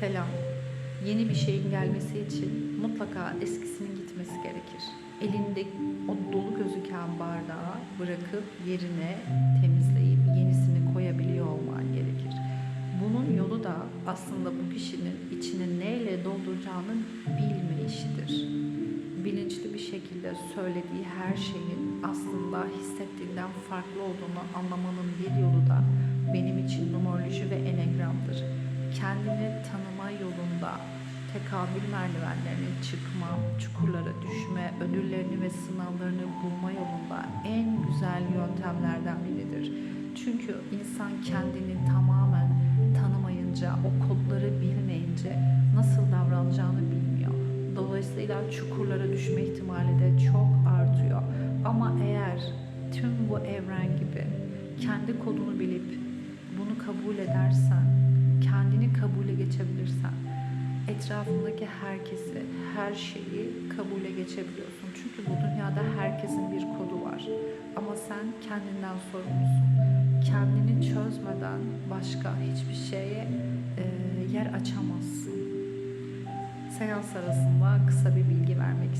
Selam. Yeni bir şeyin gelmesi için mutlaka eskisinin gitmesi gerekir. Elinde o dolu gözüken bardağı bırakıp yerine temizleyip yenisini koyabiliyor olman gerekir. Bunun yolu da aslında bu kişinin içini neyle dolduracağını bilme işidir. Bilinçli bir şekilde söylediği her şeyin aslında hissettiğinden farklı olduğunu anlamanın bir yolu da benim için numeroloji ve enegramdır. Kendini tekamül merdivenlerine çıkma, çukurlara düşme, ödüllerini ve sınavlarını bulma yolunda en güzel yöntemlerden biridir. Çünkü insan kendini tamamen tanımayınca, o kodları bilmeyince nasıl davranacağını bilmiyor. Dolayısıyla çukurlara düşme ihtimali de çok artıyor. Ama eğer tüm bu evren gibi kendi kodunu bilip bunu kabul edersen, etrafındaki herkesi, her şeyi kabule geçebiliyorsun. Çünkü bu dünyada herkesin bir kodu var. Ama sen kendinden sorumlusun. Kendini çözmeden başka hiçbir şeye e, yer açamazsın. Seans arasında kısa bir bilgi vermek.